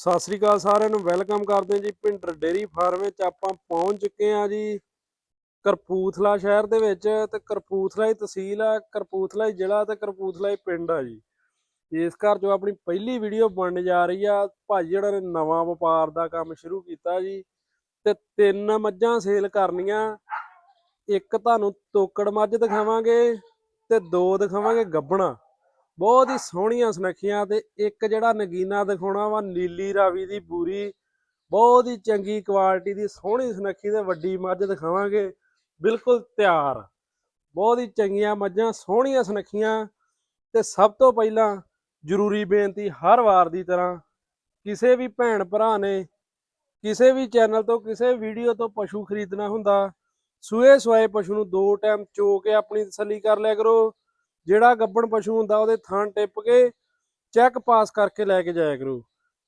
ਸਤਿ ਸ੍ਰੀ ਅਕਾਲ ਸਾਰਿਆਂ ਨੂੰ, ਵੈਲਕਮ ਕਰਦੇ ਹਾਂ ਜੀ ਪਿੰਡਰ ਡੇਰੀ ਫਾਰਮ ਵਿੱਚ ਆਪਾਂ ਪਹੁੰਚ ਚੁੱਕੇ ਹਾਂ ਜੀ ਕਰਪੂਥਲਾ ਸ਼ਹਿਰ ਦੇ ਵਿੱਚ ਤੇ ਕਰਪੂਥਲਾ ਹੀ ਤਹਿਸੀਲ ਆ, ਕਰਪੂਥਲਾ ਹੀ ਜ਼ਿਲ੍ਹਾ ਤੇ ਕਰਪੂਥਲਾ ਹੀ ਪਿੰਡ ਆ ਜੀ। ਇਸ ਘਰ ਜੋ ਆਪਣੀ ਪਹਿਲੀ ਵੀਡੀਓ ਬਣਨ ਜਾ ਰਹੀ ਆ ਭਾਈ ਜਿਹੜਾ ਨੇ ਨਵਾਂ ਵਪਾਰ ਦਾ ਕੰਮ ਸ਼ੁਰੂ ਕੀਤਾ ਜੀ ਤੇ ਤਿੰਨ ਮੱਝਾਂ ਸੇਲ ਕਰਨੀਆਂ, ਇੱਕ ਤੁਹਾਨੂੰ ਤੋਕੜ ਮੱਝ ਦਿਖਾਵਾਂਗੇ ਤੇ ਦੋ ਦਿਖਾਵਾਂਗੇ ਗੱਬਣਾ ਬਹੁਤ ਹੀ ਸੋਹਣੀਆਂ ਸੁਨੱਖੀਆਂ ਤੇ ਇੱਕ ਜਿਹੜਾ ਨਗੀਨਾ ਦਿਖਾਉਣਾ ਵਾ ਨੀਲੀ ਰਾਵੀ ਦੀ ਪੂਰੀ ਬਹੁਤ ਹੀ ਚੰਗੀ ਕੁਆਲਿਟੀ ਦੀ ਸੋਹਣੀ ਸੁਨੱਖੀ ਤੇ ਵੱਡੀ ਮੱਝ ਦਿਖਾਵਾਂਗੇ, ਬਿਲਕੁਲ ਤਿਆਰ। ਬਹੁਤ ਹੀ ਚੰਗੀਆਂ ਮੱਝਾਂ, ਸੋਹਣੀਆਂ ਸੁਨੱਖੀਆਂ ਤੇ ਸਭ ਤੋਂ ਪਹਿਲਾਂ ਜ਼ਰੂਰੀ ਬੇਨਤੀ ਹਰ ਵਾਰ ਦੀ ਤਰ੍ਹਾਂ ਕਿਸੇ ਵੀ ਭੈਣ ਭਰਾ ਨੇ ਕਿਸੇ ਵੀ ਚੈਨਲ ਤੋਂ ਕਿਸੇ ਵੀਡੀਓ ਤੋਂ ਪਸ਼ੂ ਖਰੀਦਣਾ ਹੁੰਦਾ, ਸੂਏ ਸਵਾਏ ਪਸ਼ੂ ਨੂੰ ਦੋ ਟਾਈਮ ਚੋ ਕੇ ਆਪਣੀ ਤਸੱਲੀ ਕਰ ਲਿਆ ਕਰੋ। ਜਿਹੜਾ ਗੱਬਣ ਪਸ਼ੂ ਹੁੰਦਾ ਉਹਦੇ ਥਾਂ ਟਿੱਪ ਕੇ ਚੈੱਕ ਪਾਸ ਕਰਕੇ ਲੈ ਕੇ ਜਾਇਆ ਕਰੋ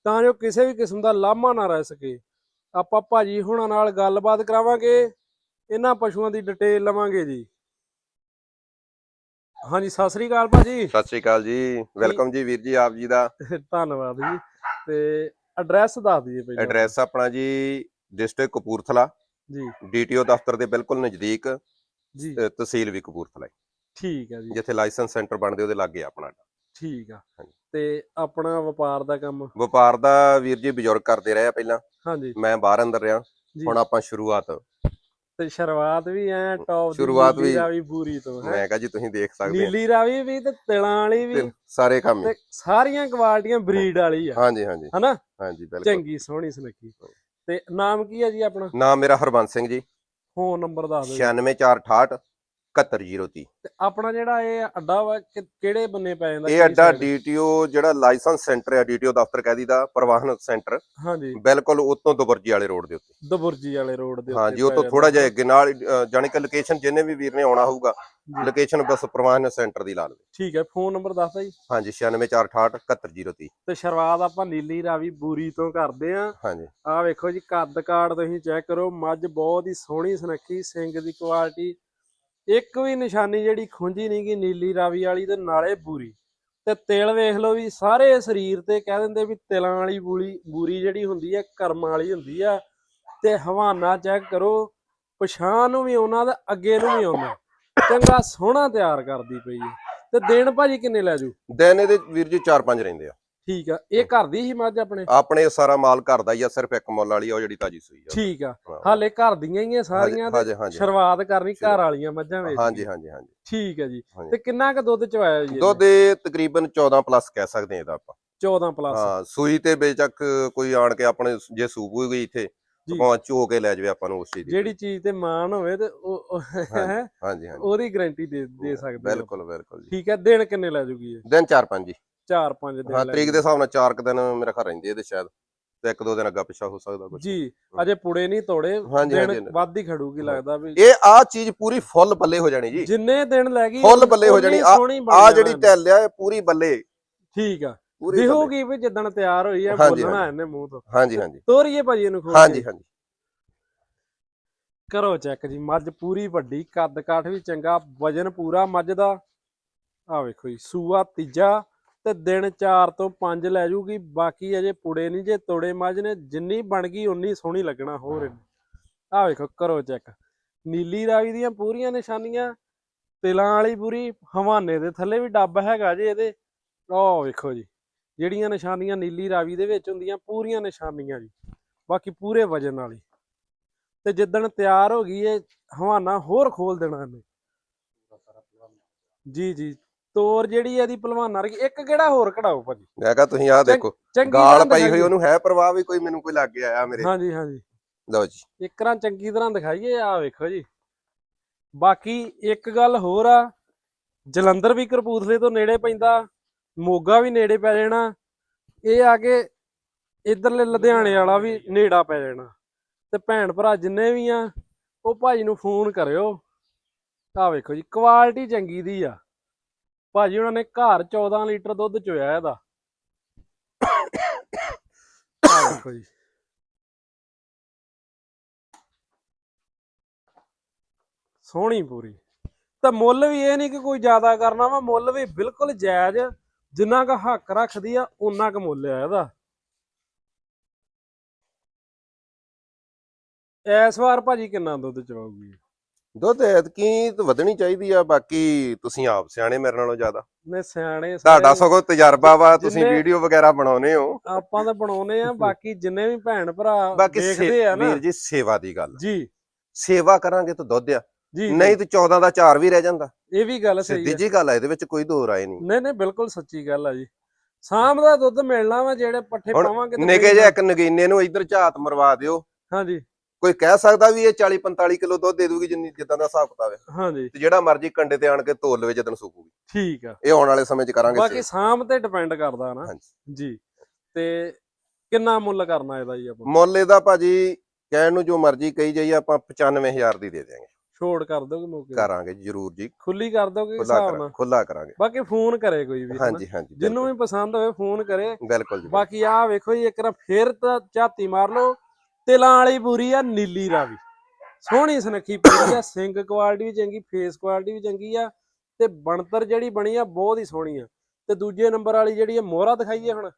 ਤਾਂ ਜੋ ਕਿਸੇ ਵੀ ਕਿਸਮ ਦਾ ਲਾਮਾ ਨਾ ਰਹਿ ਸਕੇ। ਆਪਾਂ ਭਾਜੀ ਹੁਣਾਂ ਨਾਲ ਗੱਲਬਾਤ ਕਰਾਵਾਂਗੇ ਇਹਨਾਂ ਪਸ਼ੂਆਂ ਦੀ ਡਿਟੇਲ ਲਵਾਂਗੇ ਜੀ। ਹਾਂਜੀ ਸਤਿ ਸ੍ਰੀ ਅਕਾਲ ਭਾਜੀ। ਸਤਿ ਸ਼੍ਰੀ ਅਕਾਲ ਜੀ। ਵੈਲਕਮ ਜੀ ਵੀਰ ਜੀ ਆਪ ਜੀ ਦਾ। ਧੰਨਵਾਦ ਜੀ। ਤੇ ਐਡਰੈਸ ਦੱਸ ਦਈਏ ਪਹਿਲਾਂ ਐਡਰੈਸ ਆਪਣਾ। ਜੀ ਡਿਸਟ੍ਰਿਕਟ ਕਪੂਰਥਲਾ। ਜੀ। ਡੀਟੀਓ ਦਫ਼ਤਰ ਦੇ ਬਿਲਕੁਲ ਨਜ਼ਦੀਕ ਜੀ। ਤਹਿਸੀਲ ਵੀ ਕਪੂਰਥਲਾ। ਠੀਕ ਹੈ ਜੀ। ਜਿੱਥੇ ਲਾਇਸੈਂਸ ਸੈਂਟਰ ਬਣਦੇ ਉਹਦੇ ਲਾਗੇ ਆ ਆਪਣਾ ਠੀਕ ਆ। ਤੇ ਆਪਣਾ ਵਪਾਰ ਦਾ ਕੰਮ? ਵਪਾਰ ਦਾ ਵੀਰ ਜੀ ਬਜ਼ੁਰਗ ਕਰਦੇ ਰਹੇ ਆ ਪਹਿਲਾਂ। ਹਾਂਜੀ। ਮੈਂ ਬਾਹਰ ਅੰਦਰ ਰਿਹਾ। ਹੁਣ ਆਪਾਂ ਸ਼ੁਰੂਆਤ ਤੇ ਸ਼ੁਰੂਆਤ ਵੀ ਐ ਟੌਪ ਸ਼ੁਰੂਆਤ ਵੀ- ਰਾਵੀ ਪੂਰੀ ਤੋਂ ਹੈਂ। ਮੈਂ ਕਹਾਂ ਜੀ ਤੁਸੀਂ ਦੇਖ ਸਕਦੇ ਨੀਲੀ ਰਾਵੀ ਵੀ ਤੇ ਤਿਲਾਂ ਵਾਲੀ ਆ ਵੀ ਸਾਰੇ ਕੰਮ ਹੀ। ਤੇ ਸਾਰੀਆਂ ਕੁਆਲਟੀਆਂ ਬਰੀਡ ਵਾਲੀ ਆ। ਹਾਂਜੀ ਹਾਂਜੀ। ਹਨਾ? ਹਾਂਜੀ ਬਿਲਕੁਲ। ਚੰਗੀ ਸੋਹਣੀ ਸੁਨੱਖੀ। ਤੇ ਨਾਮ ਕੀ ਹੈ ਜੀ ਆਪਣਾ? ਨਾਮ ਮੇਰਾ ਹਰਬੰਸ ਸਿੰਘ ਜੀ। ਫੋਨ ਨੰਬਰ ਦੱਸ ਦਿਓ ਜੀ। 96468 71030 ਤੇ ਆਪਣਾ ਜਿਹੜਾ ਇਹ ਅੱਡਾ ਵਾ ਕਿ- ਕਿਹੜੇ ਬੰਨੇ ਪੈ ਜਾਂਦਾ ਇਹ ਕਿਹੜੀ ਅੱਡਾ side? ਡੀਟੀਓ ਜਿਹੜਾ ਲਾਇਸੈਂਸ ਸੈਂਟਰ ਹੈ ਡੀਟੀਓ ਦਫ਼ਤਰ ਕਹਿ ਦੀਦਾ ਪਰਿਵਾਹਨ ਸੈਂਟਰ ਹਾਂਜੀ। ਬਿਲਕੁਲ ਉਤੋਂ ਦੁਬਰਜੀ ਵਾਲੇ ਰੋਡ ਦੇ ਉੱਤੇ। ਦਬੁਰਜੀ ਵਾਲੇ ਰੋਡ ਦੇ ਹਾਂ ਉੱਤੇ ਜੀ ਉਹ ਪੈ ਤੋਂ ਜਾਂਦਾ। ਥੋੜਾ ਜਿਹਾ ਅੱਗੇ ਨਾਲ ਅ, ਜਾਣੀ ਕਿ ਲੋਕੇਸ਼ਨ ਜਿਹਨੇ ਵੀ ਵੀਰ ਨੇ ਆਉਣਾ ਹੋਊਗਾ ਜੀ। ਲੋਕੇਸ਼ਨ ਬਸ ਪਰਿਵਾਹਨ ਸੈਂਟਰ ਦੀ ਲਾ ਲਵੇ। ਠੀਕ ਹੈ ਫੋਨ ਨੰਬਰ ਦੱਸ ਦਿਓ ਜੀ। ਹਾਂਜੀ 96468 71030 ਤੇ ਸ਼ੁਰੂਆਤ ਆਪਾਂ ਨੀਲੀ ਰਾਵੀ ਬੂਰੀ ਤੋਂ ਕਰਦੇ ਆਂ। ਹਾਂਜੀ। ਆਹ ਵੇਖੋ ਜੀ ਕੱਦ ਕਾੜ ਤੁਸੀਂ ਚੈੱਕ ਕਰੋ ਮੱਝ ਬਹੁਤ ਹੀ ਸੋਹਣੀ ਸੁਨੱਖੀ ਸਿੰਗ ਦੀ ਕੁਆਲਿਟੀ ਇੱਕ ਵੀ ਨਿਸ਼ਾਨੀ ਜਿਹੜੀ ਖੁੰਝੀ ਨਹੀਂ ਗੀ ਨੀਲੀ ਰਾਵੀ ਵਾਲੀ ਤੇ ਨਾਲੇ ਬੂਰੀ। ਤੇ ਤਿਲ ਵੇਖ ਲਓ ਵੀ ਸਾਰੇ ਸਰੀਰ ਤੇ ਕਹਿ ਦਿੰਦੇ ਵੀ ਤਿਲਾਂ ਵਾਲੀ ਬੂਲੀ, ਬੂਰੀ ਜਿਹੜੀ ਹੁੰਦੀ ਹੈ ਕਰਮਾਂ ਵਾਲੀ ਹੁੰਦੀ ਆ, ਤੇ ਹਵਾਨਾ ਚੈੱਕ ਕਰੋ, ਪਛਾਣ ਨੂੰ ਵੀ ਉਹਨਾਂ ਦਾ, ਅੱਗੇ ਨੂੰ ਵੀ ਆਉਂਦਾ ਚੰਗਾ ਸੋਹਣਾ ਤਿਆਰ ਕਰਦੀ ਪਈ ਹੈ ਤੇ ਦਿਨ ਭਾਜੀ ਕਿੰਨੇ ਲੈ ਜੂ? ਦਿਨ ਇਹਦੇ ਵੀਰ ਜੀ 4-5 ਰਹਿੰਦੇ ਆ। ਠੀਕ ਆ ਇਹ ਘਰ ਦੀ ਹੀ ਮੱਝ ਆਪਣੇ? ਆਪਣੇ ਸਾਰਾ ਮਾਲ ਘਰ ਦਾ ਹੀ ਆ ਸਿਰਫ ਇੱਕ ਮੁੱਲ ਵਾਲੀ ਆ ਉਹ ਜਿਹੜੀ ਤਾਜੀ ਸੂਈ ਆ। ਠੀਕ ਆ। ਹਾਲੇ ਘਰ ਦੀਆਂ ਹੀ ਆ ਸਾਰੀਆਂ ਤੇ ਸ਼ੁਰੂਆਤ ਕਰਨੀ ਘਰ ਵਾਲੀਆਂ ਮੱਝਾਂ ਵੇਚ। ਹਾਂਜੀ ਹਾਂਜੀ ਹਾਂਜੀ। ਠੀਕ ਹੈ ਜੀ। ਤੇ ਕਿੰਨਾ ਕੁ ਦੁੱਧ ਚਵਾਇਆ ਜੀ ਦੁੱਧ ਇਹ ਤਕਰੀਬਨ 14 ਪਲੱਸ ਕਹਿ ਸਕਦੇ ਆ ਇਹਦਾ ਆਪਾਂ। 14 ਪਲੱਸ। ਹਾਂ ਸੂਈ ਤੇ ਬੇਚੱਕ ਕੋਈ ਆਣ ਕੇ ਆਪਣੇ ਜੇ ਸੂਪ ਗਈ ਇੱਥੇ। ਭਾਵੇਂ ਚੋ ਕੇ ਲੈ ਜਾਵੇ ਆਪਾਂ ਨੂੰ ਉਸ ਚੀਜ਼ ਦੀ। ਜਿਹੜੀ ਚੀਜ਼ ਤੇ ਮਾਣ ਹੋਵੇ ਤੇ ਉਹ ਹਾਂਜੀ ਹਾਂਜੀ ਉਹਦੀ ਗਾਰੰਟੀ ਦੇ ਦੇ ਸਕਦੇ ਬਿਲਕੁਲ ਬਿਲਕੁਲ ਜੀ। ਠੀਕ ਹੈ ਦਿਨ ਕਿੰਨੇ ਲੈ ਜੂਗੀ ਇਹ? ਦਿਨ 4-5 ਜੀ। 4-5 ਦਿਨ ਹਾਂ ਤਰੀਕ ਦੇ। ਹਿਸਾਬ ਨਾਲ 4 ਕੁ ਦਿਨ ਮੇਰਾ ਘਰ ਰਹਿੰਦੀ ਇਹਦੇ ਸ਼ਾਇਦ ਤੇ ਇੱਕ ਦੋ ਦਿਨ ਅੱਗਾ ਪਿੱਛਾ ਹੋ ਸਕਦਾ ਕੁਝ ਜੀ ਅਜੇ ਪੁੜੇ ਨਹੀਂ ਤੋੜੇ ਦਿਨ। ਵੱਧ ਹੀ ਖੜੂਗੀ ਲੱਗਦਾ ਵੀ ਇਹ ਆ ਚੀਜ਼ ਪੂਰੀ ਫੁੱਲ ਬੱਲੇ ਹੋ ਜਾਣੀ ਜੀ ਜਿੰਨੇ ਦਿਨ ਲੈ ਗਈ ਫੁੱਲ ਬੱਲੇ ਹੋ ਜਾਣੀ ਆ ਜਿਹੜੀ। ਟੈਲ ਆ ਇਹ ਪੂਰੀ ਬੱਲੇ ਠੀਕ ਆ। ਦਿਖੂਗੀ ਵੀ ਜਿੱਦਣ ਤਿਆਰ ਹੋਈ ਆ ਬੋਲਣਾ। ਇਹਨੇ ਮੂੰਹ ਤੋਂ ਹਾਂਜੀ ਹਾਂਜੀ ਤੋਰੀਏ ਭਾਜੀ ਇਹਨੂੰ ਖੋਲ ਹਾਂਜੀ। ਹਾਂਜੀ ਕਰੋ ਚੈੱਕ ਜੀ ਮੱਝ ਪੂਰੀ ਵੱਡੀ ਕੱਦ ਕਾਠ ਵੀ ਚੰਗਾ ਵਜਨ ਪੂਰਾ ਮੱਝ ਦਾ ਆ ਵੇਖੋ ਜੀ ਸੂਆ ਤੀਜਾ ਤੇ ਦਿਨ 4 ਤੋਂ 5 ਲੈ ਜੂਗੀ, ਬਾਕੀ ਅਜੇ ਪੁੜੇ ਨਹੀਂ, ਜੇ ਤੋੜੇ ਮੱਝ ਨੇ, ਜਿੰਨੀ ਬਣ ਗਈ ਉਨੀ ਸੋਹਣੀ ਲੱਗਣਾ ਹੋਰ ਆ ਵੇਖੋ, ਕਰੋ ਚੈੱਕ ਨੀਲੀ ਰਾਵੀ ਦੀਆਂ ਪੂਰੀਆਂ ਨਿਸ਼ਾਨੀਆਂ, ਤਿਲਾਂ ਵਾਲੀ ਪੂਰੀ, ਹਵਾਨੇ ਦੇ ਥੱਲੇ ਵੀ ਡੱਬ ਹੈਗਾ ਜੇ ਇਹਦੇ। ਆਹ ਵੇਖੋ ਜੀ, ਜਿਹੜੀਆਂ ਨਿਸ਼ਾਨੀਆਂ ਨੀਲੀ ਰਾਵੀ ਦੇ ਵਿੱਚ ਹੁੰਦੀਆਂ, ਪੂਰੀਆਂ ਨਿਸ਼ਾਨੀਆਂ ਜੀ। ਬਾਕੀ ਪੂਰੇ ਵਜਨ ਵਾਲੀ। ਤੇ ਜਿੱਦਣ ਤਿਆਰ ਹੋ ਗਈ ਇਹ, ਹਵਾਨਾ ਹੋਰ ਖੋਲ ਦੇਣਾ ਇਹਨੇ। ਜੀ ਜੀ। ਤੋਰ ਜਿਹੜੀ ਇਹਦੀ ਪਹਿਲਵਾਨਾਂ ਵਰਗੀ ਇੱਕ ਕਿਹੜਾ ਹੋਰ ਕਢਾਓ ਭਾਜੀ? ਮੈਂ ਕਹਾ ਤੁਸੀਂ ਆਹ ਦੇਖੋ ਚੰਗੀ ਗਾਲ ਪਈ ਹੋਈ। ਉਹਨੂੰ ਹੈ ਪਰਵਾਹ ਵੀ ਕੋਈ ਮੈਨੂੰ ਕੋਈ ਲੱਗ ਗਿਆ ਆ ਮੇਰੇ। ਹਾਂਜੀ ਹਾਂਜੀ। ਲਓ ਜੀ। ਇੱਕ ਤਰ੍ਹਾਂ ਚੰਗੀ ਤਰ੍ਹਾਂ ਦਿਖਾਈਏ ਆ ਵੇਖੋ ਜੀ। ਬਾਕੀ ਇੱਕ ਗੱਲ ਹੋਰ ਆ ਜਲੰਧਰ ਵੀ ਕਰਪੂਥਲੇ ਤੋਂ ਨੇੜੇ ਪੈਂਦਾ ਮੋਗਾ ਵੀ ਨੇੜੇ ਪੈ ਜਾਣਾ ਇਹ ਆ ਕੇ ਇਧਰਲੇ ਲੁਧਿਆਣੇ ਵਾਲਾ ਵੀ ਨੇੜਾ ਪੈ ਜਾਣਾ। ਤੇ ਭੈਣ ਭਰਾ ਜਿੰਨੇ ਵੀ ਆ ਉਹ ਭਾਜੀ ਨੂੰ ਫੋਨ ਕਰਿਓ। ਆ ਵੇਖੋ ਜੀ ਕੁਆਲਿਟੀ ਚੰਗੀ ਦੀ ਆ। ਭਾਜੀ ਉਹਨਾਂ ਨੇ ਘਰ 14 ਲੀਟਰ ਦੁੱਧ ਚੋਇਆ ਇਹਦਾ। ਆ ਸੋਹਣੀ ਪੂਰੀ। ਤਾਂ ਮੁੱਲ ਵੀ ਇਹ ਨਹੀਂ ਕਿ ਕੋਈ ਜ਼ਿਆਦਾ ਕਰਨਾ ਵਾ, ਮੁੱਲ ਵੀ ਬਿਲਕੁਲ ਜਾਇਜ਼, ਜਿੰਨਾ ਕ ਹੱਕ ਰੱਖਦੀ ਆ ਉਹਨਾਂ ਕ ਮੁੱਲ ਆ ਇਹਦਾ। ਇਸ ਵਾਰ ਭਾਜੀ ਕਿੰਨਾ ਦੁੱਧ ਚਵਾਉਗੀ ਦੁੱਧ ਐਤਕੀ ਤਾਂ ਵਧਣੀ ਚਾਹੀਦੀ ਆ ਬਾਕੀ ਤੁਸੀਂ ਆਪ ਸਿਆਣੇ ਮੇਰੇ ਨਾਲੋਂ ਜ਼ਿਆਦਾ। ਨੇ ਸਿਆਣੇ ਤੁਹਾਡਾ ਸਗੋਂ ਤਜਰਬਾ ਵਾ ਤੁਸੀਂ ਜਿੰਨੇ- ਵੀਡੀਓ ਵਗੈਰਾ ਬਣਾਉਨੇ ਹੋ। ਆਪਾਂ ਤਾਂ ਬਣਾਉਨੇ ਆ ਬਾਕੀ ਜਿੰਨੇ ਵੀ ਭੈਣ ਭਰਾ ਬਾਕੀ ਦੇਖਦੇ ਆ ਨਾ। ਵੀਰ ਜੀ ਸੇਵਾ ਦੀ ਗੱਲ ਜੀ। ਸੇਵਾ ਕਰਾਂਗੇ ਤਾਂ ਦੁੱਧ ਆ। ਜੀ ਨਹੀਂ ਤੇ 14 ਦਾ 4 ਵੀ ਰਹਿ ਜਾਂਦਾ। ਇਹ ਵੀ ਗੱਲ ਸਹੀ ਸਿੱਧੀ ਹੈ ਜੀ ਗੱਲ ਆ ਇਹਦੇ ਵਿੱਚ ਕੋਈ ਦੋ ਰਾਏ ਨਹੀਂ। ਨਹੀਂ ਨਹੀਂ ਬਿਲਕੁਲ ਸੱਚੀ ਗੱਲ ਆ ਜੀ। ਸ਼ਾਮ ਦਾ ਦੁੱਧ ਮਿਲਣਾ ਵਾ ਜਿਹੜੇ ਪੱਠੇ ਹੁਣ ਪਾਵਾਂਗੇ ਤੇ ਨਿੱਕੇ ਜਿਹਾ ਇੱਕ ਨਗੀਨੇ ਨੂੰ ਇੱਧਰ ਝਾਤ ਮਰਵਾ ਦਿਓ। ਹਾਂਜੀ। ਕੋਈ ਕਹਿ ਸਕਦਾ ਵੀ ਇਹ 40 45 ਕਿਲੋ ਦੁੱਧ ਦੇ ਦੂਗੀ ਜਿੰਨੀ ਜਿੱਦਾਂ ਦਾ ਹਿਸਾਬ ਕਿਤਾਬ ਹੈ। ਹਾਂਜੀ। ਤੇ ਜਿਹੜਾ ਮਰਜ਼ੀ ਕੰਡੇ ਤੇ ਆਣ ਕੇ ਤੋਲ ਲਵੇ ਜਦੋਂ ਸੁੱਕੂਗੀ। ਠੀਕ ਆ। ਇਹ ਆਉਣ ਵਾਲੇ ਸਮੇਂ 'ਚ ਕਰਾਂਗੇ ਬਾਕੀ। ਸ਼ਾਮ ਤੇ ਡਿਪੈਂਡ ਕਰਦਾ ਨਾ। ਹਾਂਜੀ। ਜੀ। ਤੇ ਕਿੰਨਾ ਮੁੱਲ ਕਰਨਾ ਇਹਦਾ ਜੀ ਆਪਾਂ? ਮੁੱਲ ਇਹਦਾ ਭਾਜੀ ਕਹਿਣ ਨੂੰ ਜੋ ਮਰਜ਼ੀ ਕਹੀ ਜਾਈਏ ਆਪਾਂ 95000 ਦੀ ਦੇ ਦਿਆਂਗੇ। ਛੋੜ ਕਰ ਦੋਗੇ ਮੌਕੇ? ਕਰਾਂਗੇ ਜਰੂਰ ਜੀ। ਖੁੱਲੀ ਕਰ ਦੋਗੇ ਹਿਸਾਬ ਨਾਲ? ਖੁੱਲਾ ਕਰਾਂਗੇ। ਬਾਕੀ ਫੋਨ ਕਰੇ ਕੋਈ ਵੀ? ਹਾਂਜੀ ਹਾਂਜੀ ਜਿਹਨੂੰ ਵੀ ਪਸੰਦ ਹੋਵੇ ਫੋਨ ਕਰੇ। ਬਿਲਕੁਲ, ਬਿਲਕੁਲ। ਜੀ ਬਾਕੀ ਆਹ ਵੇਖੋ ਜੀ ਇੱਕ ਵਾਰ ਫੇਰ ਤਾਂ ਝਾਤੀ ਮਾਰ ਲਓ। ਤਿਲਾਂ ਵਾਲੀ ਪੂਰੀ ਆ ਨੀਲੀ ਰਾਵੀ। ਸੋਹਣੀ ਸੁਨੱਖੀ ਪੂਰੀ ਆ ਸਿੰਗ ਕੁਆਲਿਟੀ ਵੀ ਚੰਗੀ ਫੇਸ ਕੁਆਲਿਟੀ ਵੀ ਚੰਗੀ ਆ ਤੇ ਬਣਤਰ ਜਿਹੜੀ ਬਣੀ ਆ ਬਹੁਤ ਹੀ ਸੋਹਣੀ ਆ। ਤੇ ਦੂਜੇ ਨੰਬਰ ਵਾਲੀ ਜਿਹੜੀ ਆ ਮੋਹਰਾ ਦਿਖਾਈਏ ਹੁਣ।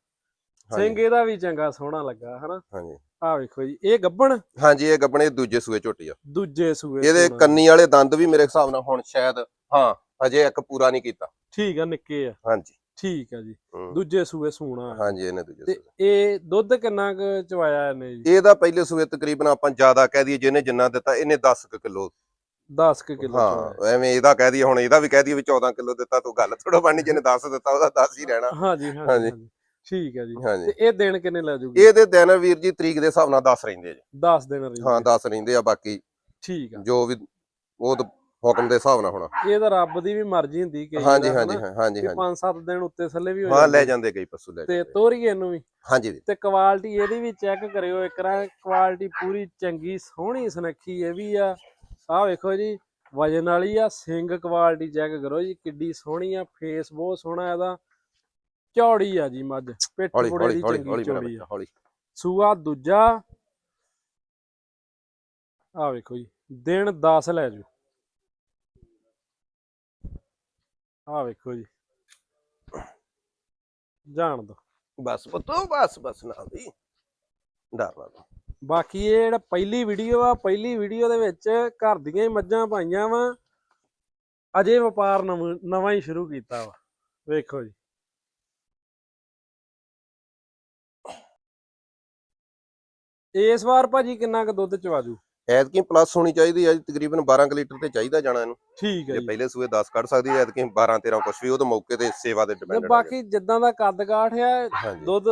ਸਿੰਘ ਇਹਦਾ ਵੀ ਚੰਗਾ ਸੋਹਣਾ ਲੱਗਾ ਹਨਾ? ਹਾਂਜੀ। ਆਹ ਵੇਖੋ ਜੀ ਇਹ ਗੱਬਣ? ਹਾਂਜੀ ਇਹ ਗੱਬਣੇ ਦੂਜੇ ਸੂਏ ਝੋਟੀ ਆ। ਦੂਜੇ ਸੂਏ ਇਹਦੇ। ਕੰਨੀ ਵਾਲੇ ਦੰਦ ਵੀ ਮੇਰੇ ਹਿਸਾਬ ਨਾਲ ਹੁਣ ਸ਼ਾਇਦ ਹਾਂ ਅਜੇ ਇੱਕ ਪੂਰਾ ਨਹੀਂ ਕੀਤਾ। ਠੀਕ ਆ ਨਿੱਕੇ ਆ। ਹਾਂਜੀ। ਠੀਕ ਆ ਜੀ। ਦੂਜੇ ਸੂਏ ਸੂਣਾ ਹਾਂਜੀ ਇਹਨੇ ਦੂਜੇ ਤੇ ਸੂਏ। ਇਹ ਦੁੱਧ ਕਿੰਨਾ ਕੁ ਚਵਾਇਆ ਇਹਨੇ ਜੀ? ਇਹਦਾ ਪਹਿਲੇ ਸੂਏ ਤਕਰੀਬਨ ਆਪਾਂ ਜ਼ਿਆਦਾ ਕਹਿ ਦਈਏ ਜਿਹਨੇ ਜਿੰਨਾ ਦਿੱਤਾ ਇਹਨੇ 10 ਕਿਲੋ। 10 ਕਿਲੋ ਚਵਾਇਆ। ਹਾਂ ਐਵੇਂ ਇਹਦਾ ਕਹਿ ਦਈਏ ਹੁਣ ਇਹਦਾ ਵੀ ਕਹਿ ਦਈਏ ਵੀ 14 ਕਿਲੋ ਦਿੱਤਾ ਤੂੰ ਗੱਲ ਥੋੜਾ ਬਣਨੀ ਜਿਹਨੇ 10 ਦਿੱਤਾ ਉਹਦਾ 10 ਹੀ ਰਹਿਣਾ। ਹਾਂਜੀ ਹਾਂਜੀ ਠੀਕ ਹੈ ਜੀ। ਹਾਂਜੀ। ਤੇ ਇਹ ਦਿਨ ਕਿੰਨੇ ਲੈ ਜੂਗੀ? ਇਹਦੇ ਦਿਨ ਵੀਰ ਜੀ ਤਰੀਕ ਦੇ ਹਿਸਾਬ ਨਾਲ 10 ਰਹਿੰਦੇ ਆ ਜੀ। 10 ਦਿਨ ਰਹੀ ਹਾਂ 10 ਰਹਿੰਦੇ ਆ ਬਾਕੀ ਠੀਕ ਆ। ਜੋ ਵੀ ਉਹ ਤਾਂ ਹੁਕਮ ਦੇ ਹਿਸਾਬ ਨਾਲ ਹੋਣਾ। ਇਹ ਤਾਂ ਰੱਬ ਦੀ ਵੀ ਮਰਜ਼ੀ ਹੁੰਦੀ ਕਿ ਹਾਂਜੀ ਹਾਂਜੀ ਹਾਂਜੀ ਹਾਂਜੀ। 5-7 ਦਿਨ ਉੱਤੇ ਥੱਲੇ ਵੀ ਹੋ ਹਾਂ ਲੈ ਜਾਂਦੇ। ਕਈ ਪਸ਼ੂ ਲੈ ਤੇ। ਤੋਰੀਏ ਇਹਨੂੰ ਵੀ। ਹਾਂਜੀ ਤੇ ਕੁਆਲਿਟੀ ਇਹਦੀ ਵੀ ਚੈੱਕ ਕਰਿਓ ਇੱਕ ਰਾਂ ਕੁਆਲਿਟੀ ਪੂਰੀ ਚੰਗੀ ਸੋਹਣੀ ਸੁਨੱਖੀ ਇਹ ਵੀ ਆ। ਆਹ ਵੇਖੋ ਜੀ ਵਜਨ ਵਾਲੀ ਆ ਸਿੰਗ ਕੁਆਲਿਟੀ ਚੈੱਕ ਕਰੋ ਜੀ ਕਿੱਡੀ ਸੋਹਣੀ ਆ ਫੇਸ ਬਹੁਤ ਸੋਹਣਾ ਇਹਦਾ। ਚੌੜੀ ਆ ਜੀ ਮੱਝ ਪਿੱਠ ਹੌਲੀ ਦੀ ਚੰਗੀ ਚੌੜੀ ਆ। ਸੂਆ ਦੂਜਾ। ਆ ਵੇਖੋ ਜੀ ਦਿਨ 10 ਲੈ ਜੂ। ਆ ਵੇਖੋ ਜੀ। ਜਾਣ ਦੋ। ਬਸ ਪੁੱਤੋ ਬਸ ਬਸ ਨਾ ਦੀ। ਡਰ ਨਾ ਤੂੰ। ਬਾਕੀ ਇਹ ਜਿਹੜਾ ਪਹਿਲੀ ਵੀਡੀਓ ਆ ਪਹਿਲੀ ਵੀਡੀਓ ਦੇ ਵਿੱਚ ਘਰ ਦੀਆਂ ਹੀ ਮੱਝਾਂ ਪਾਈਆਂ ਵਾ। ਅਜੇ ਵਪਾਰ ਨਵ- ਨਵਾਂ ਹੀ ਸ਼ੁਰੂ ਕੀਤਾ ਵਾ। ਵੇਖੋ ਜੀ। ਇਸ ਵਾਰ ਭਾਜੀ ਕਿੰਨਾ ਕੁ ਦੁੱਧ ਚਵਾਜੂ? ਐਤਕੀ ਪਲੱਸ ਹੋਣੀ ਚਾਹੀਦੀ ਹੈ ਜੀ ਤਕਰੀਬਨ 12 ਕੁ ਲੀਟਰ ਤੇ ਚਾਹੀਦਾ ਜਾਣਾ ਇਹਨੂੰ। ਠੀਕ ਹੈ ਜੇ ਜੀ। ਪਹਿਲੇ ਸੂਏ 10 ਕੱਢ ਸਕਦੀ ਹੈ ਐਤਕੀ 12 13 ਕੁਛ ਵੀ ਉਹ ਤਾਂ ਮੌਕੇ ਤੇ ਸੇਵਾ ਤੇ ਤੇ ਡਿਪੈਂਡ ਬਾਕੀ ਜਿੱਦਾਂ ਦਾ ਕੱਦ ਕਾਠ ਆ ਹਾਂਜੀ। ਦੁੱਧ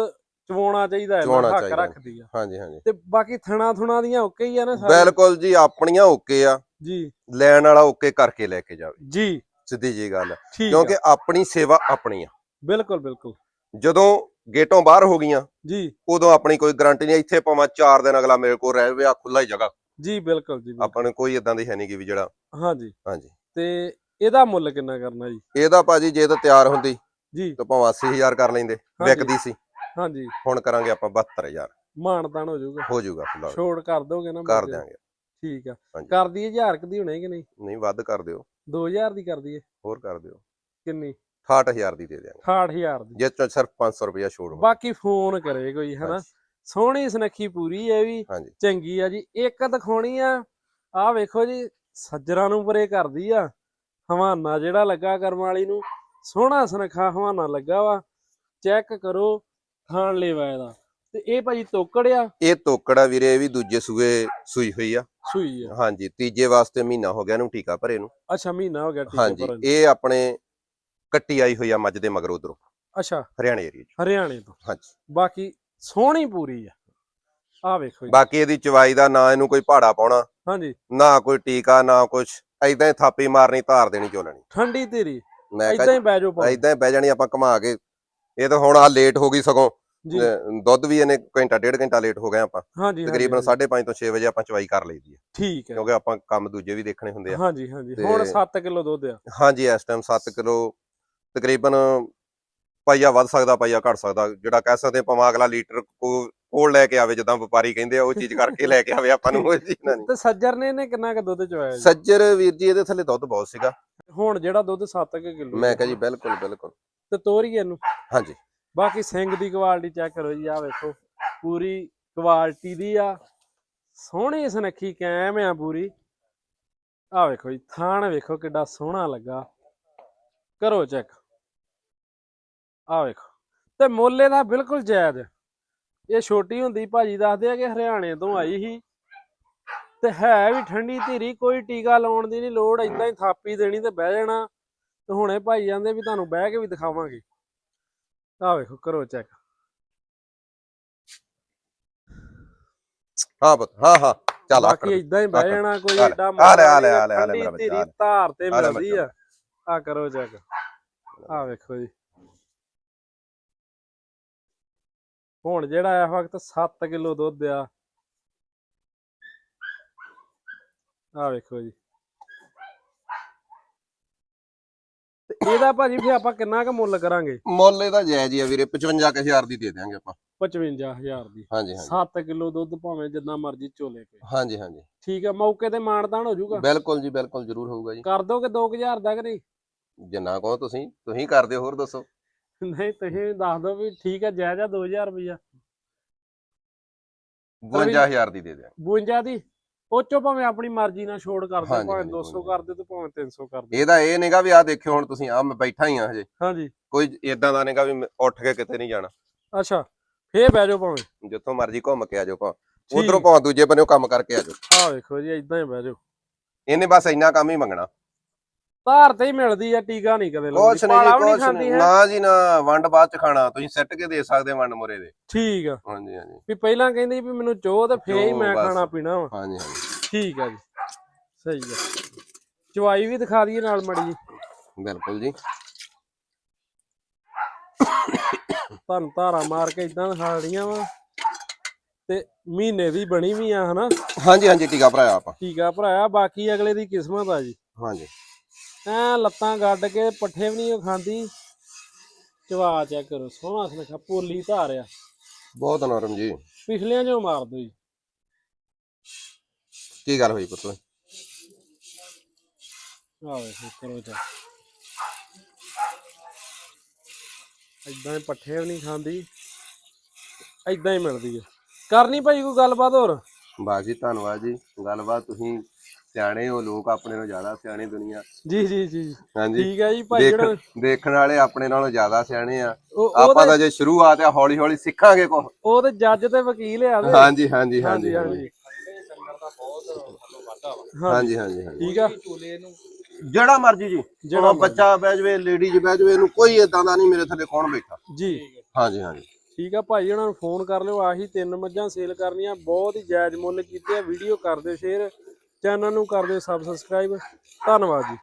ਚਵਾਉਣਾ ਚਾਹੀਦਾ ਹੈ ਚਵਾਉਣਾ ਹੱਕ ਚਾਹੀਦਾ। ਰੱਖਦੀ ਆ। ਹਾਂਜੀ ਹਾਂਜੀ। ਤੇ ਬਾਕੀ ਥਣਾ ਥੁਣਾ ਦੀਆਂ ਓਕੇ ਹੀ ਆ ਨਾ ਸਾਰੇ ਬਿਲਕੁਲ ਜੀ ਆਪਣੀਆਂ ਓਕੇ ਆ। ਜੀ। ਲੈਣ ਵਾਲਾ ਓਕੇ ਕਰਕੇ ਲੈ ਕੇ ਜਾਵੇ। ਜੀ। ਸਿੱਧੀ ਜੀ ਗੱਲ ਹੈ ਠੀਕ ਕਿਉਂਕਿ ਆ ਆਪਣੀ ਸੇਵਾ ਆਪਣੀ ਆ। ਬਿਲਕੁਲ ਬਿਲਕੁਲ। ਜਦੋਂ ਗੇਟੋਂ ਬਾਹਰ ਹੋ ਗਈਆਂ ਜੀ। ਉਦੋਂ ਆਪਣੀ ਕੋਈ ਗਾਰੰਟੀ ਨਹੀਂ ਇੱਥੇ ਭਾਵੇਂ 4 ਦਿਨ ਅਗਲਾ ਮੇਰੇ ਕੋਲ ਰਹਿ ਆ ਖੁੱਲਾ ਹੀ ਜਗ੍ਹਾ। ਜੀ ਬਿਲਕੁਲ ਜੀ। ਆਪਾਂ ਨੂੰ ਕੋਈ ਇਦਾਂ ਦੀ ਹੈ ਨਹੀਂ ਕਿ ਵੀ ਜਿਹੜਾ ਹਾਂਜੀ। ਹਾਂਜੀ। ਤੇ ਇਹਦਾ ਮੁੱਲ ਕਿੰਨਾ ਕਰਨਾ ਜੀ? ਇਹਦਾ ਭਾਜੀ ਜੇ ਤਾਂ ਤਿਆਰ ਹੁੰਦੀ ਜੀ। ਤਾਂ ਭਾਵੇਂ 80000 ਕਰ ਲੈਂਦੇ। ਵਿਕਦੀ ਸੀ। ਹਾਂਜੀ। ਹੁਣ ਕਰਾਂਗੇ ਆਪਾਂ 72000 ਮਾਨਤਾਨ ਹੋ ਜਾਊਗਾ। ਹੋ ਜਾਊਗਾ ਖੁੱਲਾ ਛੋੜ ਕਰ ਦੋਗੇ ਨਾ ਕਰ? ਦਿਆਂਗੇ। ਠੀਕ ਆ। ਕਰ ਦਈਏ 1000 ਕ ਦੀ ਹੋਣੀ ਕਿ ਨਹੀਂ? ਨਹੀਂ ਵੱਧ ਕਰ ਦਿਓ। 2000 ਦੀ ਕਰ ਦਈਏ। ਹੋਰ ਕਰ ਦਿਓ। ਕਿੰਨੀ? 68000 ਦੀ ਦੇ ਦਿਆਂਗੇ। 68000 ਦੀ। ਜੇ ਸਿਰਫ 500 ਰੁਪਇਆ ਛੋੜ ਬਾਕੀ ਫੋਨ ਕਰੇ ਕੋਈ ਹਨਾ। ਸੋਹਣੀ ਸੁਨੱਖੀ ਪੂਰੀ ਹੈ ਵੀ ਚੰਗੀ ਆ ਜੀ। ਇੱਕ ਦਿਖਾਉਣੀ ਆ ਆਹ ਵੇਖੋ ਜੀ ਸੱਜਰਾਂ ਨੂੰ ਪਰੇ ਕਰਦੀ ਆ ਹਵਾਨਾ ਜਿਹੜਾ ਲੱਗਾ ਕਰਮ ਵਾਲੀ ਨੂੰ ਸੋਹਣਾ ਸੁਨੱਖਾ ਹਵਾਨਾ ਲੱਗਾ ਵਾ ਚੈੱਕ ਕਰੋ ਥਾਣ ਲੈਵਾ ਇਹਦਾ ਤੇ ਇਹ ਭਾਜੀ ਤੋਕੜ ਆ? ਇਹ ਤੋਕੜਾ ਵੀਰੇ ਇਹ ਵੀ ਦੂਜੇ ਸੂਏ ਸੂਈ ਹੋਈ ਆ। ਸੂਈ ਆ। ਹਾਂਜੀ ਤੀਜੇ ਵਾਸਤੇ ਮਹੀਨਾ ਹੋ ਗਿਆ ਇਹਨੂੰ ਟੀਕਾ ਭਰੇ ਨੂੰ। ਅੱਛਾ ਮਹੀਨਾ ਹੋ ਗਿਆ ਟੀਕੇ ਹਾਂਜੀ ਇਹ ਆਪਣੇ ਕੱਟੀ ਆਈ ਹੋਈ ਆ ਮੱਝ ਦੇ ਮਗਰ ਉਧਰੋਂ। ਅੱਛਾ। ਹਰਿਆਣੇ ਏਰੀਆ 'ਚ। ਹਰਿਆਣੇ ਤੋਂ। ਹਾਂਜੀ। ਬਾਕੀ ਸੋਹਣੀ ਪੂਰੀ ਆ। ਆ ਵੇਖੋ ਜੀ। ਬਾਕੀ ਇਹਦੀ ਚਵਾਈ ਦਾ ਨਾ ਇਹਨੂੰ ਕੋਈ ਪਹਾੜਾ ਪਾਉਣਾ ਹਾਂਜੀ। ਨਾ ਕੋਈ ਟੀਕਾ ਨਾ ਕੁਛ। ਐਦਾਂ ਹੀ ਥਾਪੀ ਮਾਰਨੀ ਧਾਰ ਦੇਣੀ ਚੋਲਣੀ ਠੰਡੀ ਤੇਰੀ ਮੈਂ ਕਿਹਾ ਹੀ ਬਹਿ ਜਾਓ ਭਾਵੇਂ। ਐਦਾਂ ਹੀ ਬਹਿ ਜਾਣੀ ਆਪਾਂ ਘੁਮਾ ਕੇ। ਇਹ ਤਾਂ ਹੁਣ ਆ ਲੇਟ ਹੋ ਗਈ ਸਗੋਂ। ਦੁੱਧ ਵੀ ਇਹਨੇ ਘੰਟਾ ਡੇਢ ਘੰਟਾ ਲੇਟ ਹੋ ਗਏ ਆਪਾਂ। ਤਕਰੀਬਨ ਹਾਂਜੀ, 5:30 ਤੋਂ 6 ਵਜੇ ਆਪਾਂ ਚਵਾਈ ਕਰ ਲਈਦੀ ਹੈ ਠੀਕ ਹੈ। ਕਿਉਂਕਿ ਆਪਾਂ ਕੰਮ ਦੂਜੇ ਵੀ ਦੇਖਣੇ ਹੁੰਦੇ ਆ। ਹਾਂਜੀ ਹਾਂਜੀ। ਹੁਣ 7 ਕਿਲੋ ਦੁੱਧ ਆ। ਹਾਂਜੀ ਇਸ ਟਾਈਮ 7 ਕਿਲੋ ਤਕਰੀਬਨ ਪਾਈਆ ਵੱਧ ਸਕਦਾ ਪਾਈਆ ਘਟ ਸਕਦਾ ਜਿਹੜਾ ਕਹਿ ਸਕਦੇ ਆ, ਭਾਵੇਂ ਅਗਲਾ ਲੀਟਰ ਕੋ ਕੋਲ ਲੈ ਕੇ ਆਵੇ ਜਿੱਦਾਂ ਵਪਾਰੀ ਕਹਿੰਦੇ ਆ ਉਹ ਚੀਜ਼ ਕਰਕੇ ਲੈ ਕੇ ਆਵੇ ਆਪਾਂ ਨੂੰ ਉਹ ਚੀਜ਼ ਨਾ ਨਹੀਂ ਤੇ ਸੱਜਰ ਨੇ ਇਹਨੇ ਕਿੰਨਾ ਕੁ ਦੁੱਧ ਚਵਾਇਆ ਜੀ? ਸੱਜਰ ਵੀਰ ਜੀ ਇਹਦੇ ਥੱਲੇ ਦੁੱਧ ਬਹੁਤ ਸੀਗਾ। ਹੁਣ ਜਿਹੜਾ ਦੁੱਧ 7 ਕਿਲੋ ਮੈਂ ਕਿਹਾ ਜੀ ਬਿਲਕੁਲ ਬਿਲਕੁਲ। ਤੇ ਤੋਰੀਏ ਇਹਨੂੰ? ਹਾਂਜੀ। ਬਾਕੀ ਸਿੰਘ ਦੀ ਕੁਆਲਿਟੀ ਚੈੱਕ ਕਰੋ ਜੀ ਆ ਵੇਖੋ। ਪੂਰੀ ਕੁਆਲਿਟੀ ਦੀ ਆ। ਸੋਹਣੀ ਸੁਨੱਖੀ ਕੈਮ ਆ ਪੂਰੀ। ਆ ਵੇਖੋ ਜੀ ਥਾਣ ਵੇਖੋ ਕਿੱਡਾ ਸੋਹਣਾ ਲੱਗਾ। ਕਰੋ ਚੈੱਕ ਆ ਵੇਖੋ। ਤੇ ਮੁੱਲ ਇਹਦਾ ਬਿਲਕੁਲ ਜਾਇਜ਼ ਇਹ ਛੋਟੀ ਹੁੰਦੀ ਭਾਜੀ ਦੱਸਦੇ ਆ ਕਿ ਹਰਿਆਣੇ ਤੋਂ ਆਈ ਸੀ। ਤੇ ਹੈ ਵੀ ਠੰਡੀ ਧੀਰੀ ਕੋਈ ਟੀਕਾ ਲਾਉਣ ਦੀ ਨਹੀਂ ਲੋੜ ਇਦਾਂ ਹੀ ਥਾਪੀ ਦੇਣੀ ਤੇ ਬਹਿ ਜਾਣਾ। ਤੇ ਹੁਣੇ ਭਾਈ ਜਾਂਦੇ ਵੀ ਤੁਹਾਨੂੰ ਬਹਿ ਕੇ ਵੀ ਦਿਖਾਵਾਂਗੇ। ਆ ਵੇਖੋ ਕਰੋ ਚੈੱਕ ਹਾਂ ਪੁੱਤ ਹਾਂ ਹਾਂ। ਚੱਲ ਆਕੜ ਬਾਕੀ ਇਦਾਂ ਹੀ ਬਹਿ। ਜਾਣਾ ਕੋਈ ਆ ਲੈ, ਏਡਾ ਆ ਲੈ, ਆ ਲੈ, ਮਾੜਾ ਆ ਲੈ, ਆ ਲੈ ਠੰਡੀ ਮੇਰਾ ਬੱਚਾ, ਧੀਰੀ ਤੇ ਮਿਲਦੀ ਆ। ਆ ਕਰੋ ਚੈੱਕ ਆ ਵੇਖੋ ਜੀ। ਹੁਣ ਜਿਹੜਾ ਇਸ ਵਕਤ 7 ਕਿਲੋ ਦੁੱਧ ਆ। ਆ ਵੇਖੋ ਜੀ। ਤੇ ਇਹਦਾ ਭਾਜੀ ਫਿਰ ਆਪਾਂ ਕਿੰਨਾ ਕੁ ਮੁੱਲ ਕਰਾਂਗੇ? ਮੁੱਲ ਇਹਦਾ ਜਾਇਜ਼ ਹੀ ਆ ਵੀਰੇ 55000 ਦੀ ਦੇ ਦਿਆਂਗੇ ਆਪਾਂ। 55000 ਦੀ। ਹਾਂਜੀ ਹਾਂਜੀ। 7 ਕਿਲੋ ਦੁੱਧ ਭਾਵੇਂ ਜਿੰਨਾ ਮਰਜ਼ੀ ਚੋਲੇ ਕੇ ਹਾਂਜੀ ਹਾਂਜੀ। ਠੀਕ ਹੈ ਮੌਕੇ ਤੇ ਮਾਨਦਾਨ ਹੋ ਜਾਊਗਾ? ਬਿਲਕੁਲ ਜੀ ਬਿਲਕੁਲ ਜ਼ਰੂਰ ਹੋਊਗਾ ਜੀ। ਕਰ ਦੋਗੇ 2000 ਦਾ ਕਿ ਨਹੀਂ? ਜਿੰਨਾ ਕਹੋ ਤੁਸੀਂ ਤੁਸੀਂ ਕਰ ਦਿਓ ਹੋਰ ਦੱਸੋ। ਨਹੀਂ ਤੁਸੀਂ ਦੱਸ ਦਿਓ ਵੀ ਠੀਕ ਹੈ ਜਾਇਜ਼ ਆ 2000 ਰੁਪਇਆ 52000 ਦੀ ਦੇ ਦਿਆਂਗੇ। 52 ਦੀ? ਉਹ ਚੋਂ ਭਾਵੇਂ ਆਪਣੀ ਮਰਜ਼ੀ ਨਾਲ ਛੋੜ ਕਰ ਦਿਓ ਹਾਂਜੀ, ਭਾਵੇਂ ਹਾਂਜੀ, 200 ਹਾਂਜੀ। ਕਰ ਦਿਓ ਤੇ ਭਾਵੇਂ 300 ਕਰ ਦਿਓ। ਇਹਦਾ ਇਹ ਨਹੀਂਗਾ ਵੀ ਆ ਦੇਖਿਓ ਹੁਣ ਤੁਸੀਂ ਆ ਮੈਂ ਬੈਠਾ ਹੀ ਆ ਹਜੇ। ਹਾਂਜੀ। ਕੋਈ ਇਦਾਂ ਦਾ ਨਹੀਂਗਾ ਵੀ ਮੈਂ ਉੱਠ ਕੇ ਕਿਤੇ ਨਹੀਂ ਜਾਣਾ। ਅੱਛਾ ਫੇਰ ਬਹਿ ਜਾਓ ਭਾਵੇਂ। ਜਿੱਥੋਂ ਮਰਜ਼ੀ ਘੁੰਮ ਕੇ ਆ ਜਾਓ ਭਾਂ। ਉਧਰੋਂ ਭਾਂ ਦੂਜੇ ਬੰਨੇੋਂ ਕੰਮ ਕਰਕੇ ਆ ਜਾਓ। ਆਹ ਵੇਖੋ ਜੀ ਇਦਾਂ ਹੀ ਬਹਿ ਜਾਓ। ਇਹਨੇ ਬਸ ਇੰਨਾ ਕੰਮ ਹੀ ਮੰਗਣਾ। ਧਾਰ ਤੇ ਹੀ ਮਿਲਦੀ ਆ ਟੀਕਾ ਨਹੀਂ ਕਦੇ ਕੁਛ ਲਾਉਂਦੀ ਨਹੀਂ ਜੀ ਕੁਛ ਨਹੀਂ। ਨਾ ਜੀ ਨਾ। ਵੰਡ ਬਾਅਦ ਚ ਖਾਣਾ। ਤੁਸੀਂ ਸੱਟ ਕੇ ਦੇ ਸਕਦੇ ਵੰਡ ਮੁਰੇ ਦੇ। ਠੀਕ ਆ। ਹਾਂਜੀ ਹਾਂਜੀ। ਵੀ ਪਹਿਲਾਂ ਕਹਿੰਦੀ ਵੀ ਮੈਨੂੰ ਚੋ ਤੇ ਫੇਰ ਹੀ ਮੈਂ। ਖਾਣਾ ਪੀਣਾ ਵਾ। ਹਾਂਜੀ ਹਾਂਜੀ। ਠੀਕ ਆ ਜੀ। ਸਹੀ ਆ। ਚਵਾਈ ਵੀ ਦਿਖਾ ਦਈਏ ਨਾਲ ਮੜੀ ਜੀ। ਬਿਲਕੁਲ ਜੀ। ਤੁਹਾਨੂੰ ਧਾਰਾ ਮਾਰ ਕੇ ਇਦਾਂ ਦਿਖਾ ਰਹੀਆਂ ਵਾ। ਤੇ ਮਹੀਨੇ ਦੀ ਬਣੀ ਵੀ ਆ ਹਨਾ। ਹਾਂਜੀ ਹਾਂਜੀ ਟੀਕਾ ਭਰਾਇਆ ਆਪਾਂ। ਟੀਕਾ ਭਰਾਇਆ ਬਾਕੀ ਅਗਲੇ ਦੀ ਕਿਸਮਤ ਆ ਜੀ। ਹਾਂਜੀ। ਐ ਲੱਤਾਂ ਗੱਡ ਕੇ ਪੱਠੇ ਵੀ ਨਹੀਂ ਖਾਂਦੀ। ਚਵਾ ਚੈੱਕ ਕਰੋ ਸੋਹਣਾ ਸੁਨੱਖਾ ਪੋਲੀ ਧਾਰ ਆ ਬਹੁਤ ਨਰਮ ਜੀ। ਪਿਛਲਿਆਂ ਚੋਂ ਮਾਰ ਦੋ ਜੀ। ਕੀ ਗੱਲ ਹੋਈ ਪੁੱਤ? ਆ ਵੇਖੋ ਕਰੋ ਇਦਾਂ ਹੀ ਪੱਠੇ ਵੀ ਨਹੀਂ ਖਾਂਦੀ। ਇਦਾਂ ਹੀ ਮਿਲਦੀ ਆ। ਕਰਨੀ ਭਾਈ ਕੋਈ ਗੱਲਬਾਤ ਹੋਰ? ਬਸ ਜੀ ਧੰਨਵਾਦ ਜੀ। ਗੱਲਬਾਤ ਤੁਸੀਂ ਸਿਆਣੇ ਉਹ ਲੋਕ ਆਪਣੇ ਨਾਲੋਂ ਜ਼ਿਆਦਾ ਸਿਆਣੇ ਦੁਨੀਆ। ਜੀ ਜੀ ਜੀ। ਹਾਂਜੀ। ਠੀਕ ਹੈ ਜੀ ਭਾਈ ਜਿਹੜਾ ਦੇਖਣ ਵਾਲੇ ਆਪਣੇ ਨਾਲੋਂ ਜ਼ਿਆਦਾ ਸਿਆਣੇ ਆ। ਆਪਾਂ ਤਾਂ ਜੇ ਸ਼ੁਰੂਆਤ ਆ ਹੌਲੀ ਹੌਲੀ ਸਿੱਖਾਂਗੇ ਕੁਝ ਉਹ ਤੇ ਜੱਜ ਤੇ ਵਕੀਲ ਆ। ਉਹਦੇ। ਹਾਂਜੀ ਹਾਂਜੀ ਹਾਂਜੀ ਹਾਂਜੀ। ਹਾਂਜੀ। ਹਾਂਜੀ। ਹਾਂਜੀ ਠੀਕ ਆ। ਜਿਹੜਾ ਮਰਜ਼ੀ ਜੀ। ਜਿਹੜਾ ਬੱਚਾ ਬਹਿ ਜਾਵੇ ਲੇਡੀਜ਼ ਬਹਿ ਜਾਵੇ ਇਹਨੂੰ ਕੋਈ ਇਦਾਂ ਦਾ ਨਹੀਂ ਮੇਰੇ ਥੱਲੇ ਕੌਣ ਬੈਠਾ। ਜੀ। ਹਾਂਜੀ ਹਾਂਜੀ। ਠੀਕ ਆ ਭਾਈ ਉਹਨਾਂ ਨੂੰ ਫੋਨ ਕਰ ਲਿਓ ਆਹੀ ਤਿੰਨ ਮੱਝਾਂ ਸੇਲ ਕਰਨੀਆਂ ਬਹੁਤ ਹੀ ਜਾਇਜ਼ ਮੁੱਲ ਕੀਤੇ ਆ ਵੀਡੀਓ ਕਰ ਸ਼ੇਅਰ ਚੈਨਲ ਨੂੰ ਕਰ ਦਿਓ ਸਬਸਕ੍ਰਾਈਬ। ਧੰਨਵਾਦ ਜੀ।